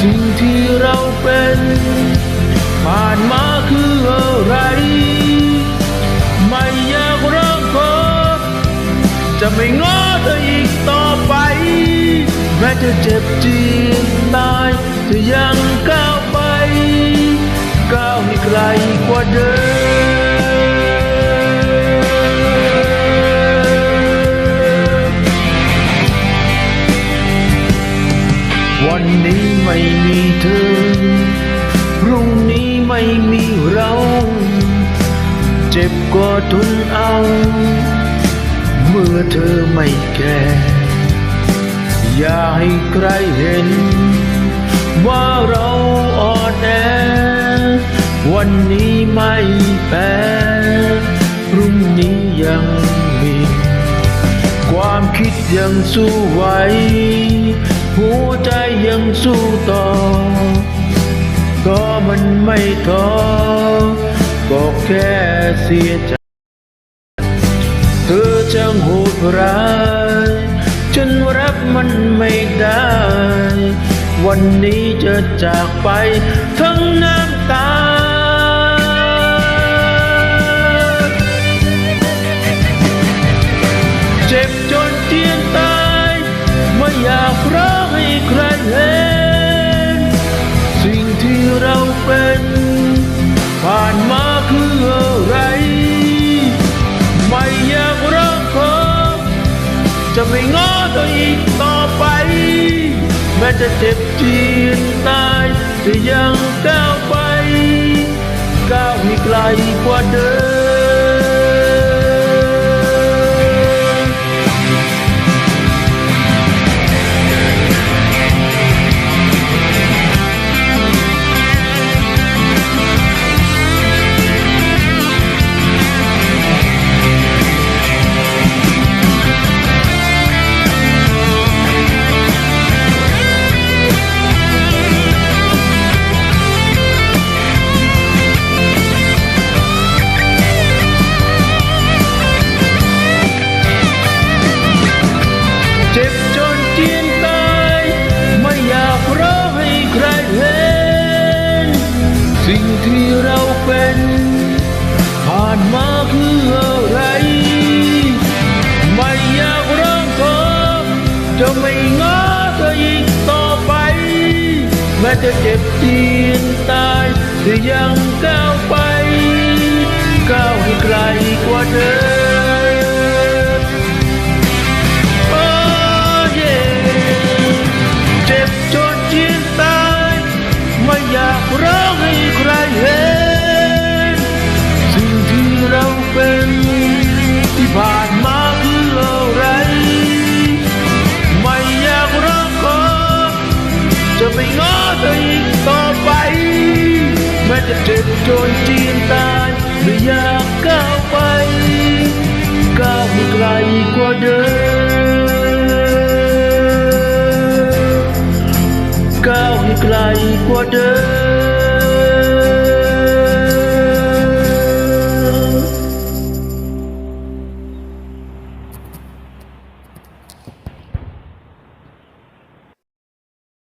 สิ่งที่เราเป็นผ่านมาคืออะไร ไม่อยากร้องขอจะไม่ง้อเธออีกต่อไป แม้จะเจ็บจีนตายจะยังก้าวไป ก้าวให้ไกลกว่าเดิม วันนี้ไม่มีเธอ พรุ่งนี้ไม่มีเรา เจ็บก็ทนเอา เมื่อเธอไม่แคร์อย่าให้ใครเห็น ว่าเราอ่อนแอ วันนี้ไม่แพ้พรุ่งนี้ยังมี ความคิดยังสู้ไหว หัวใจยังสู้ต่อ ก็มันไม่ท้อก็แค่เสียใจ เธอช่างโหดร้ายฉันรับมันไม่ได้ วันนี้จะจากไปทั้งน้ำตาเจ็บจนเจียนตา เป็น ผ่านมาคืออะไร ไม่อยากรักเธอจะไม่ง้อเธออีกต่อไป แม้จะเจ็บจีนตายจะยังก้าวไป ก้าวให้ไกลกว่าเดิม เป็นผ่านมาคืออะไร ไม่อยากร้องขอจะไม่ง้อเธออีกต่อไป แม้จะเจ็บจีนตายจะยังก้าวไป ก้าวให้ไกลกว่าเดิม จะเจ็บจนจีนตายไม่อยากก้าวไปก้าวให้ไกลกว่าเดิมก้าวให้ไกลกว่าเดิม